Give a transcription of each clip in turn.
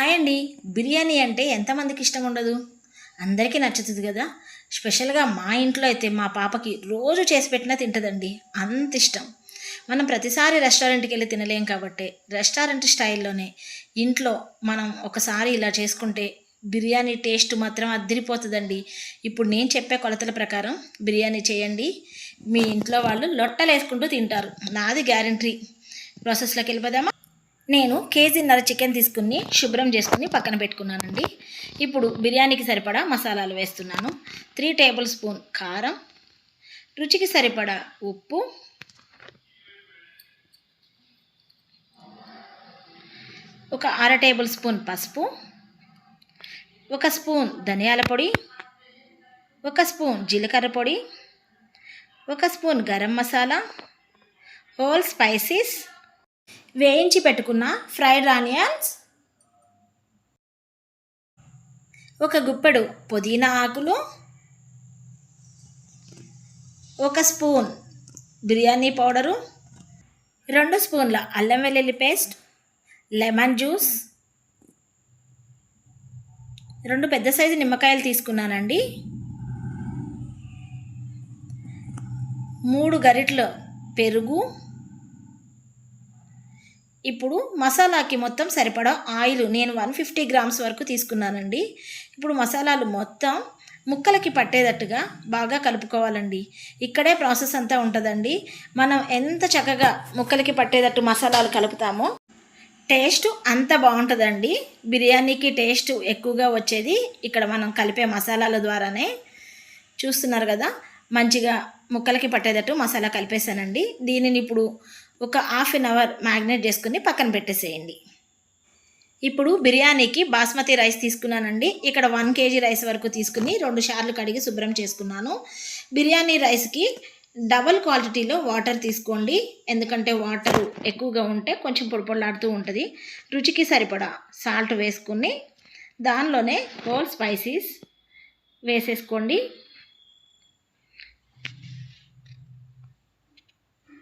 Hi అండి. బిర్యానీ అంటే ఎంతమందికి ఇష్టం ఉండదు? అందరికీ నచ్చుతుంది కదా? స్పెషల్గా మా ఇంట్లో అయితే మా పాపకి రోజు చేసి పెట్టినా తింటుందండి. అంత ఇష్టం. మనం ప్రతిసారి రెస్టారెంట్కి వెళ్ళి తినలేం కాబట్టి రెస్టారెంట్ స్టైల్లోనే ఇంట్లో మనం ఒకసారి ఇలా చేసుకుంటే బిర్యానీ టేస్ట్ మాత్రం అద్దరిపోతుందండి ఇప్పుడు నేను చెప్పే కొలతల ప్రకారం బిర్యానీ చేయండి. మీ ఇంట్లో వాళ్ళు లొట్టలు వేసుకుంటూ తింటారు. నాది గ్యారంటీ. ప్రాసెస్లోకి వెళ్ళిపోదామా? నేను కేజీన్నర చికెన్ తీసుకుని శుభ్రం చేసుకుని పక్కన పెట్టుకున్నానండి. ఇప్పుడు బిర్యానీకి సరిపడా మసాలాలు వేస్తున్నాను. త్రీ టేబుల్ స్పూన్ కారం రుచికి సరిపడా ఉప్పు ఒక అర టేబుల్ స్పూన్ పసుపు ఒక స్పూన్ ధనియాల పొడి ఒక స్పూన్ జీలకర్ర పొడి ఒక spoon garam masala whole spices వేయించి పెట్టుకున్న ఫ్రైడ్ ఆనియన్స్ ఒక గుప్పెడు పుదీనా ఆకులు ఒక స్పూన్ బిర్యానీ పౌడరు రెండు స్పూన్ల అల్లం వెల్లుల్లి పేస్ట్ లెమన్ జ్యూస్ రెండు పెద్ద సైజు నిమ్మకాయలు తీసుకున్నానండి. మూడు గరిటెలు పెరుగు ఇప్పుడు మసాలాకి మొత్తం సరిపడా ఆయిల్ నేను వన్ ఫిఫ్టీ గ్రామ్స్ వరకు తీసుకున్నానండి. ఇప్పుడు మసాలాలు మొత్తం ముక్కలకి పట్టేటట్టుగా బాగా కలుపుకోవాలండి. ఇక్కడే ప్రాసెస్ అంతా ఉంటుందండి. మనం ఎంత చక్కగా ముక్కలకి పట్టేటట్టు మసాలాలు కలుపుతామో టేస్ట్ అంత బాగుంటుందండి. బిర్యానీకి టేస్ట్ ఎక్కువగా వచ్చేది ఇక్కడ మనం కలిపే మసాలాల ద్వారానే. చూస్తున్నారు కదా మంచిగా ముక్కలకి పట్టేటట్టు మసాలా కలిపేసానండి దీనిని ఇప్పుడు ఒక హాఫ్ అన్ అవర్ మ్యాగ్నేట్ చేసుకుని పక్కన పెట్టేసేయండి. ఇప్పుడు బిర్యానీకి బాస్మతి రైస్ తీసుకున్నానండి. ఇక్కడ వన్ కేజీ రైస్ వరకు తీసుకుని రెండు సార్లు కడిగి శుభ్రం చేసుకున్నాను. బిర్యానీ రైస్కి డబల్ క్వాలిటీలో వాటర్ తీసుకోండి. ఎందుకంటే వాటర్ ఎక్కువగా ఉంటే కొంచెం పొడిపొడలాడుతూ ఉంటుంది. రుచికి సరిపడా సాల్ట్ వేసుకుని దానిలోనే హోల్ స్పైసీస్ వేసేసుకోండి.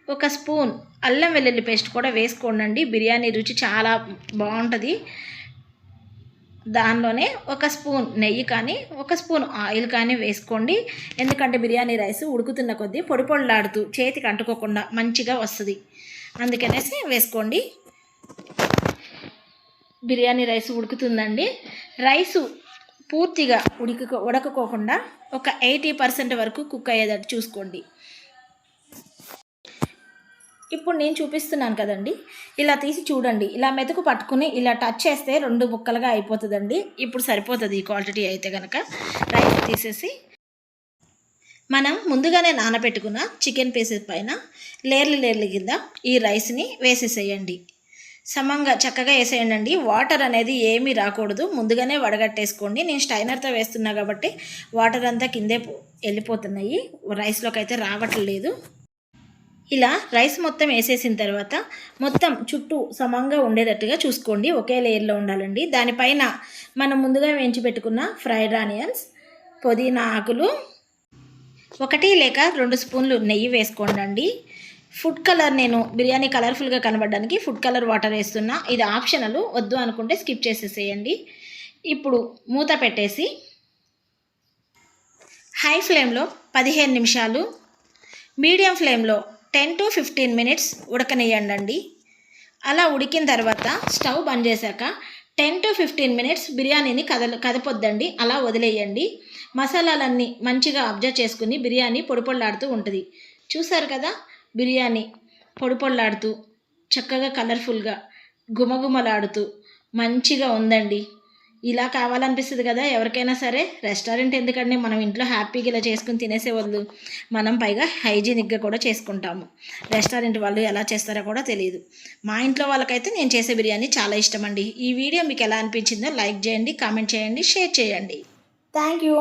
ఒక స్పూన్ అల్లం వెల్లుల్లి పేస్ట్ కూడా వేసుకోండి బిర్యానీ రుచి చాలా బాగుంటుంది. దానిలోనే ఒక స్పూన్ నెయ్యి కానీ ఒక స్పూన్ ఆయిల్ కానీ వేసుకోండి. ఎందుకంటే బిర్యానీ రైస్ ఉడుకుతున్న కొద్దీ పొడి పొడిలాడుతూ చేతికి అంటుకోకుండా మంచిగా వస్తుంది. అందుకనేసి వేసుకోండి. బిర్యానీ రైస్ ఉడుకుతుందండి. రైసు పూర్తిగా ఉడికి ఉడకకోకుండా ఒక ఎయిటీ పర్సెంట్ వరకు కుక్ అయ్యేటట్టు చూసుకోండి. ఇప్పుడు నేను చూపిస్తున్నాను కదండి. ఇలా తీసి చూడండి. ఇలా మెతుకు పట్టుకుని ఇలా టచ్ చేస్తే రెండు ముక్కలుగా అయిపోతుందండి. ఇప్పుడు సరిపోతుంది ఈ క్వాంటిటీ అయితే కనుక రైస్ తీసేసి మనం ముందుగానే నానబెట్టుకున్న చికెన్ పీసెస్ పైన లేర్లు లేర్లు కింద ఈ రైస్ని వేసేసేయండి. సమంగా చక్కగా వేసేయండి అండి వాటర్ అనేది ఏమీ రాకూడదు. ముందుగానే వడగట్టేసుకోండి. నేను స్టైనర్తో వేస్తున్నా కాబట్టి వాటర్ అంతా కిందే వెళ్ళిపోతున్నాయి. రైస్లోకి అయితే రావట్లేదు. ఇలా రైస్ మొత్తం వేసేసిన తర్వాత మొత్తం చుట్టూ సమంగా ఉండేటట్టుగా చూసుకోండి. ఒకే లేయర్లో ఉండాలండి. దానిపైన మనం ముందుగా వేయించి పెట్టుకున్న ఫ్రైడ్ ఆనియన్స్ పుదీనా ఆకులు ఒకటి లేక రెండు స్పూన్లు నెయ్యి వేసుకోండి ఫుడ్ కలర్ నేను బిర్యానీ కలర్ఫుల్గా కనబడడానికి ఫుడ్ కలర్ వాటర్ వేస్తున్నా. ఇది ఆప్షనల్ వద్దు అనుకుంటే స్కిప్ చేసేసేయండి. ఇప్పుడు మూత పెట్టేసి హై ఫ్లేమ్లో పదిహేను నిమిషాలు మీడియం ఫ్లేమ్లో టెన్ టు ఫిఫ్టీన్ మినిట్స్ ఉడకనియండి అలా ఉడికిన తర్వాత స్టవ్ బంద్ చేశాక టెన్ టు ఫిఫ్టీన్ మినిట్స్ బిర్యానీని కదల కదపొద్దండి. అలా వదిలేయండి. మసాలాలన్నీ మంచిగా అబ్జర్వ్ చేసుకుని బిర్యానీ పొడిపొళ్ళాడుతూ ఉంటుంది. చూసారు కదా? బిర్యానీ పొడిపొళ్ళాడుతూ చక్కగా కలర్ఫుల్గా గుమగుమలాడుతూ మంచిగా ఉందండి. ఇలా కావాలనిపిస్తుంది కదా ఎవరికైనా సరే. రెస్టారెంట్ ఎందుకండి మనం ఇంట్లో హ్యాపీగా ఇలా చేసుకుని తినేసే వద్దు. మనం పైగా హైజీనిక్గా కూడా చేసుకుంటాము. రెస్టారెంట్ వాళ్ళు ఎలా చేస్తారో కూడా తెలియదు. మా ఇంట్లో వాళ్ళకైతే నేను చేసే బిర్యానీ చాలా ఇష్టం అండి ఈ వీడియో మీకు ఎలా అనిపించిందో లైక్ చేయండి కామెంట్ చేయండి షేర్ చేయండి. Thank you